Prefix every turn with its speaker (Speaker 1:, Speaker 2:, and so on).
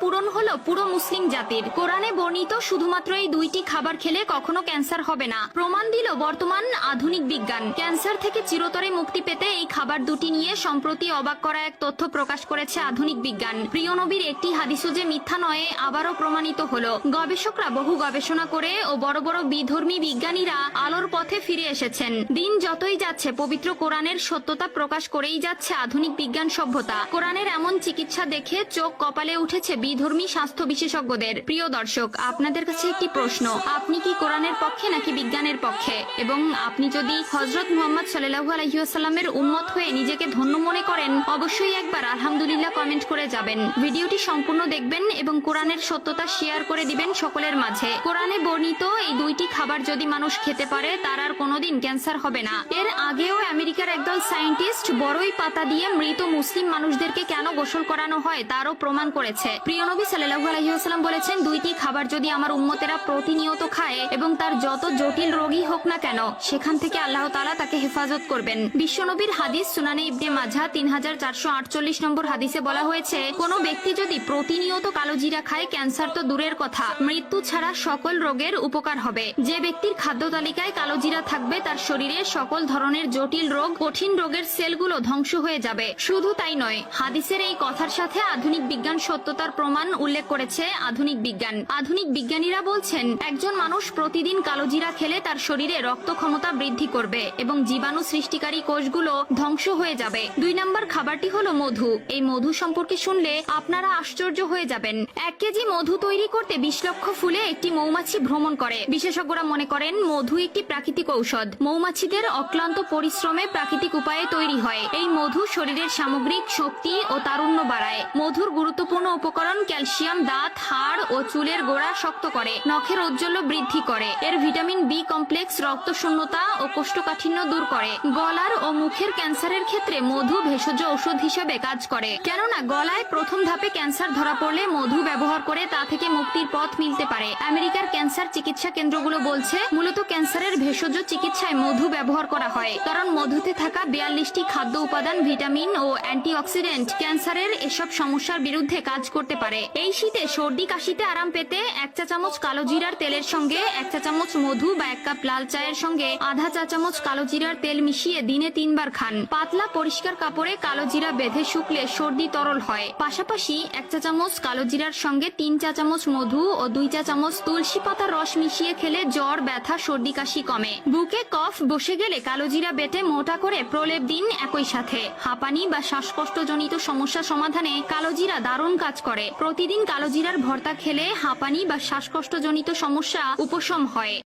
Speaker 1: পূরণ হলো পুরো মুসলিম জাতির। কোরআনে বর্ণিত শুধুমাত্র এই দুইটি খাবার খেলে কখনো ক্যান্সার হবে না। প্রমাণ দিল বর্তমান আধুনিক বিজ্ঞান। ক্যান্সার থেকে চিরতরে মুক্তি পেতে এই খাবার দুটি নিয়ে সম্প্রতি অবাক করা এক তথ্য প্রকাশ করেছে আধুনিক বিজ্ঞান। প্রিয় নবীর একটি হাদিসও যে মিথ্যা নয়, আবারও প্রমাণিত হলো। গবেষকরা বহু গবেষণা করে ও বড় বড় বিধর্মী বিজ্ঞানীরা আলোর পথে ফিরে এসেছেন। দিন যতই যাচ্ছে, পবিত্র কোরআনের সত্যতা প্রকাশ করেই যাচ্ছে আধুনিক বিজ্ঞান সভ্যতা। কোরআনের এমন চিকিৎসা দেখে চোখ কপালে উঠেছে বিধর্মী স্বাস্থ্য বিশেষজ্ঞদের। প্রিয় দর্শক, আপনাদের কাছে একটি প্রশ্ন। আপনি কি কোরআনের পক্ষে নাকি বিজ্ঞানের পক্ষে? এবং আপনি যদি হজরত মোহাম্মদ সাল্লাহু আলহিউসাল্লামের উন্মত হয়ে নিজেকে ধন্য মনে করেন, অবশ্যই একবার আলহামদুলিল্লাহ কমেন্ট করে যাবেন। ভিডিওটি সম্পূর্ণ দেখবেন এবং কোরআনের সত্যতা শেয়ার করে দিবেন সকলের মাঝে। কোরআনে বর্ণিত এই দুইটি খাবার যদি মানুষ খেতে পারে, তার আর কোনোদিন ক্যান্সার হবে না। এর আগেও আমেরিকার একদল সায়েন্টিস্ট বড়ই পাতা দিয়ে মৃত মুসলিম মানুষদেরকে কেন গোসল করানো হয়, তারও প্রমাণ করেছে। প্রিয় নবী সাল্লাহু আলহিহাস্লাম বলেছেন, দুইটি খাবার যদি আমার উম্মতেরা প্রতিনিয়ত খায় এবং তার যত জটিল রোগী হোক না কেন, সেখান থেকে আল্লাহ তালা তাকে হেফাজত করবেন। বিশ্বনবীর হাদিস সুনানে ইবনে মাঝা তিন হাজার চারশো আটচল্লিশ নম্বর হাদিসে বলা হয়েছে, কোন ব্যক্তি যদি প্রতিনিয়ত কালো জিরা খায়, ক্যান্সার তো দূরের কথা। মৃত্যু ছাড়া সকল রোগের উপকার হবে। যে ব্যক্তির খাদ্য তালিকায় কালো জিরা থাকবে, তার শরীরে সকল ধরনের জটিল রোগ, কঠিন রোগের সেলগুলো ধ্বংস হয়ে যাবে। শুধু তাই নয়, হাদিসের এই কথার সাথে আধুনিক বিজ্ঞান সত্যতার প্রমাণ উল্লেখ করেছে আধুনিক বিজ্ঞান। আধুনিক বিজ্ঞানীরা বলছেন, একজন মানুষ প্রতিদিন কালো জিরা খেলে তার শরীরে রক্ত ক্ষমতা বৃদ্ধি করবে এবং জীবাণু সৃষ্টিকারী কোষগুলো ধ্বংস হয়ে যাবে। দুই নম্বর খাবারটি হলো মধু। এই মধু সম্পর্কে শুনলে আপনারা আশ্চর্য হয়ে যাবেন। এক কেজি মধু তৈরি করতে বিশ লক্ষ ফুলে একটি মৌমাছি ভ্রমণ করে। বিশেষজ্ঞরা মনে করেন, মধু একটি প্রাকৃতিক ঔষধ। মৌমাছিদের অক্লান্ত পরিশ্রমে প্রাকৃতিক উপায়ে তৈরি হয়। এই মধু শরীরের সামগ্রিক শক্তি ও তারুণ্য বাড়ায়। মধুর গুরুত্বপূর্ণ উপকরণ ক্যালসিয়াম দাঁত, হাড় ও চুলের গোড়া শক্ত করে, নখের ঔজ্জ্বল্য বৃদ্ধি করে। এর ভিটামিন বি কমপ্লেক্স রক্ত শূন্যতা ও কোষ্ঠকাঠিন্য দূর করে। গলার ও মুখের ক্যান্সারের ক্ষেত্রে মধু ভেষজ ঔষধ হিসেবে কাজ করে। কেননা, গলায় প্রথম ধাপে ক্যান্সার ধরা পড়লে মধু ব্যবহার করে তা থেকে মুক্তির পথ মিলতে পারে। আমেরিকার ক্যান্সার চিকিৎসা কেন্দ্রগুলো বলছে, মূলত ক্যান্সারের ভেষজ চিকিৎসায় মধু ব্যবহার করা হয়। কারণ, মধুতে থাকা বিয়াল্লিশটি খাদ্য উপাদান, ভিটামিন ও অ্যান্টিঅক্সিডেন্ট ক্যান্সারের এসব সমস্যার বিরুদ্ধে কাজ করতে পারে। এই শীতে সর্দি, কাশিতে আরাম পেতে এক চা চামচ কালো জিরার তেলের সঙ্গে, এক চা চামচ মধু বা এক কাপ লাল চায়ের সঙ্গে আধা চা চামচ কালো জিরার তেল মিশিয়ে দিনে তিনবার খান। পাতলা পরিষ্কার কাপড়ে কালো জিরা বেঁধে শুকলে সর্দি তরল হয়। পাশাপাশি এক চা চামচ কালো জিরার সঙ্গে তিন চা চামচ মধু ও দুই চা চামচ তুলসী পাতার রস মিশিয়ে খেলে জ্বর, ব্যথা, সর্দি, কাশি কমে। বুকে কফ বসে গেলে কালো জিরা বেটে মোটা করে প্রলেপ দিন একই সাথে। হাঁপানি বা শ্বাসকষ্টজনিত সমস্যা সমাধানে কালোজিরা দারুণ কাজ করে। প্রতিদিন কালোজিরার ভর্তা খেলে হাঁপানি বা শ্বাসকষ্টজনিত সমস্যা উপশম হয়।